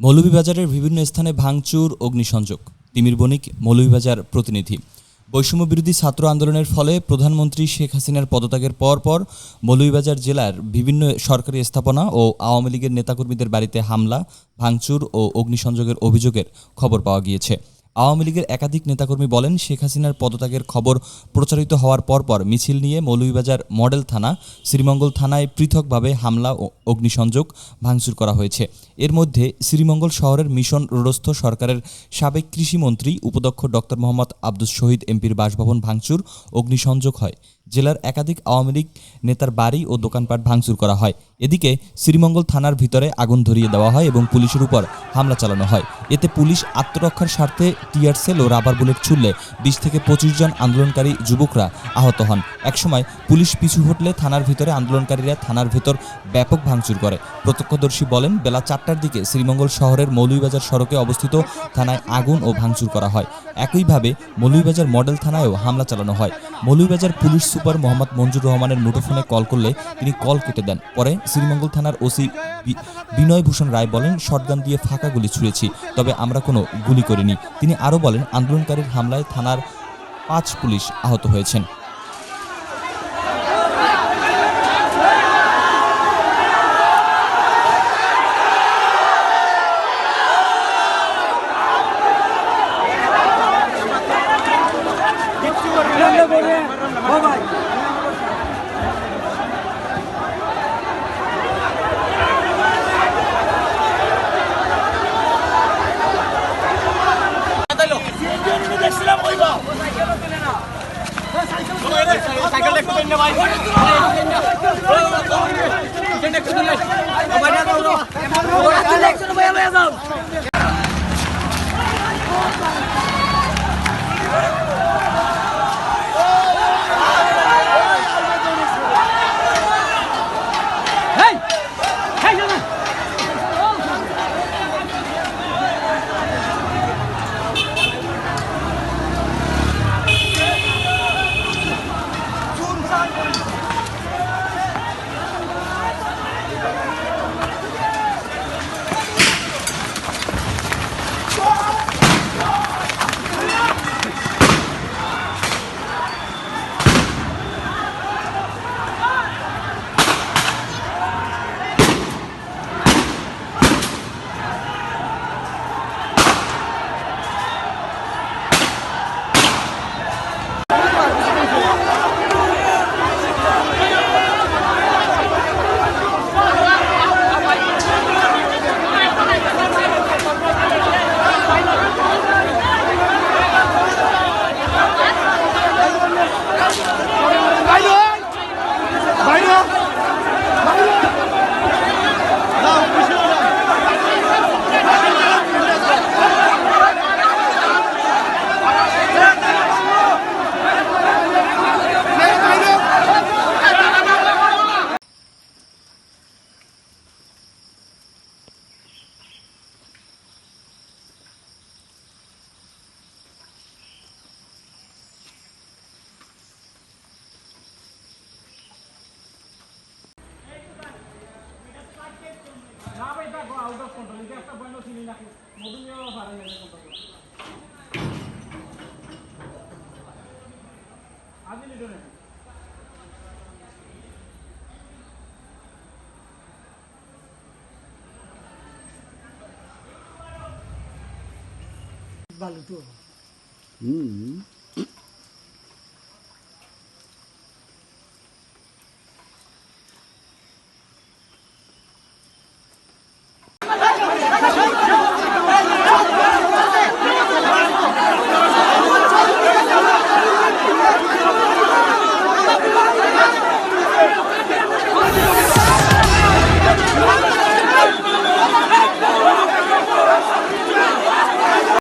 মৌলভীবাজারের বিভিন্ন স্থানে ভাঙচুর, অগ্নিসংযোগ। তিমির বণিক, মৌলভীবাজার প্রতিনিধি। বৈষম্য বিরোধী ছাত্র আন্দোলনের ফলে প্রধানমন্ত্রী শেখ হাসিনার পদত্যাগের পর পর মৌলভীবাজার জেলার বিভিন্ন সরকারি স্থাপনা ও আওয়ামী লীগের নেতাকর্মীদের বাড়িতে হামলা, ভাঙচুর ও অগ্নিসংযোগের অভিযোগের খবর পাওয়া গিয়েছে। আওয়ামী লীগের একাধিক নেতাকর্মী বলেন, শেখ হাসিনার পদত্যাগের খবর প্রচারিত হওয়ার পরপর মিছিল নিয়ে মৌলভীবাজার মডেল থানা, শ্রীমঙ্গল থানায় পৃথকভাবে হামলা ও অগ্নিসংযোগ ভাঙচুর করা হয়েছে। এর মধ্যে শ্রীমঙ্গল শহরের মিশন রোডস্থ সরকারের সাবেক কৃষিমন্ত্রী উপদক্ষ ডক্টর মোহাম্মদ আব্দুস শহীদ এমপির বাসভবন ভাঙচুর, অগ্নিসংযোগ হয়। জেলার একাধিক আওয়ামী লীগ নেতার বাড়ি ও দোকানপাট ভাঙচুর করা হয়। এদিকে শ্রীমঙ্গল থানার ভিতরে আগুন ধরিয়ে দেওয়া হয় এবং পুলিশের উপর হামলা চালানো হয়। এতে পুলিশ আত্মরক্ষার স্বার্থে টিয়ার সেল ও রাবার বুলেট ছুড়লে বিশ থেকে পঁচিশ জন আন্দোলনকারী যুবকরা আহত হন। একসময় পুলিশ পিছু হটলে থানার ভিতরে আন্দোলনকারীরা থানার ভেতর ব্যাপক ভাঙচুর করে। প্রত্যক্ষদর্শী বলেন, বেলা চারটার দিকে শ্রীমঙ্গল শহরের মৌলভীবাজার সড়কে অবস্থিত থানায় আগুন ও ভাঙচুর করা হয়। একইভাবে মৌলভীবাজার মডেল থানায়ও হামলা চালানো হয়। মৌলভীবাজার পুলিশ সুপার মোহাম্মদ মঞ্জুর রহমানের মুঠোফোনে কল করলে তিনি কল কেটে দেন। পরে শ্রীমঙ্গল থানার ওসি বিনয়ভূষণ বিনয় ভূষণ রায় বলেন, শটগান দিয়ে ফাঁকা গুলি ছুঁড়েছি, তবে আমরা কোনো গুলি করিনি। তিনি আরও বলেন, আন্দোলনকারীর হামলায় থানার পাঁচ পুলিশ আহত হয়েছেন। না আউট অফ কন্ট্রোল এটা একটা বন্ধ ছিল না মধু নিয়েও পারে না কন্ট্রোল আজি লিডো না হুম।